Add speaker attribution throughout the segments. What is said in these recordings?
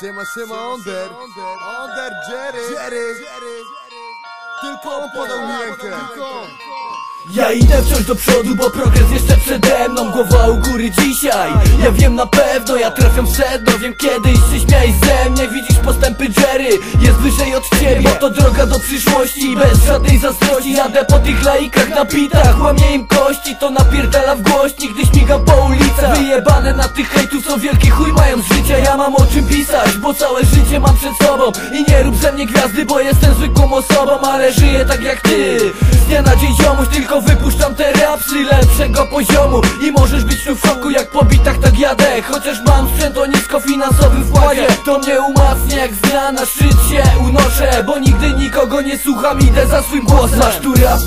Speaker 1: Siema, siema, Onder. Onder, Jerry. Jerry. Tylko on podał mi rękę
Speaker 2: Ja idę wciąż do przodu, bo progres jeszcze przede mną. Głowa u góry dzisiaj. Ja wiem na pewno, ja trafiam w sedno. Wiem kiedy i się śmiaj ze mnie. Widzisz od ciebie. Bo to droga do przyszłości Bez żadnej zazdrości. Jadę po tych laikach na pitach Łamię im kości, to napierdala w głośnik Gdy śmigam po ulicach. Wyjebane na tych hejtów co wielki chuj mają z życia Ja mam o czym pisać, bo całe życie mam przed sobą. I nie rób ze mnie gwiazdy, bo jestem zwykłą osobą. Ale żyję tak jak ty Z dnia na dzień ziomuś, tylko wypuszczam te rapsy lepszego poziomu. I możesz być tu w szoku, jak po bitach tak jadę. Chociaż mam sprzęt o nisko finansowym wkładzie To mnie umacnia, jak z dnia na szczyt się unoszę. Bo nigdy nikogo nie słucham, idę za swym głosem. Masz tu rap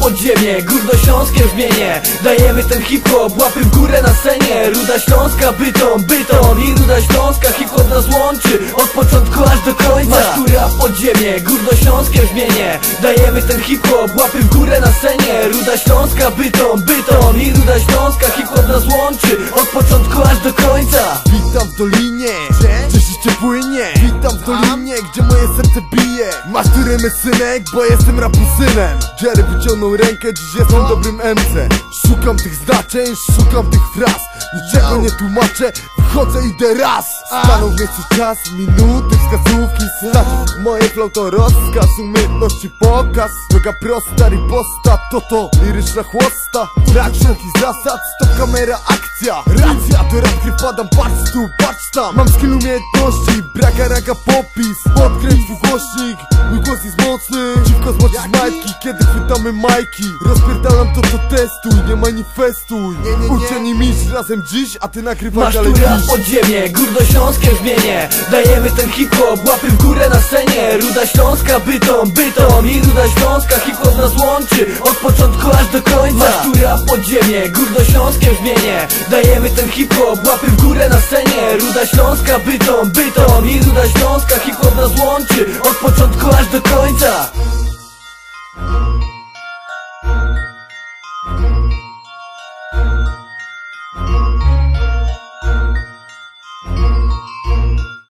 Speaker 2: górnośląskie brzmienie Dajemy ten hip-hop, łapy w górę na scenie. Ruda Śląska, bytom, bytom. I Ruda Śląska Hip-hop nas łączy, od początku aż do końca Masz tu rap podziemie, górnośląskie brzmienie. Dajemy ten hip-hop, łapy w górę na scenie. Ruda Śląska, bytom, bytom i Ruda Śląska. Hip-hop nas łączy, od początku aż do końca.
Speaker 1: Witam w dolinie, gdzie życie płynie Witam w dolinie, gdzie moje serce bije. Masz tu rymy synek, bo jestem rapu synem. Jerry wyciągnął rękę, dziś jestem dobrym MC Szukam tych znaczeń, szukam tych fraz. Niczego nie tłumaczę, wchodzę idę raz. Stanął w miejscu czas, minuty, wskazówki stać. Moje flow to rozkaz, umiejętności pokaz. Droga prosta, riposta, to to liryczna chłosta. Brak wszelkich zasad, stop kamera, akcja. Racja, to rap, gry wpadam, patrz tu, patrz tam. Mam skill umiejętności, braka raka popis Podkręć tu głośnik, mój głos jest mocny. Dziwko zmoczyć majtki, kiedy chwytamy majki. Rozpierdalam to co testuj, nie manifestuj. Uczeni mistrz razem dziś, a ty nagrywaj
Speaker 2: Masz
Speaker 1: dalej
Speaker 2: tu rap
Speaker 1: dziś.
Speaker 2: podziemie, górnośląskie brzmienie Dajemy ten hip-hop, łapy w górę na scenie. Ruda Śląska, bytom, bytom. I Ruda Śląska Hip-hop nas łączy, od początku aż do końca. Masz tu rap podziemie, górnośląskie brzmienie Dajemy ten hip-hop, łapy w górę na scenie. Ruda Śląska, bytom, bytom. I Ruda Śląska Hip-hop nas łączy, od początku aż do końca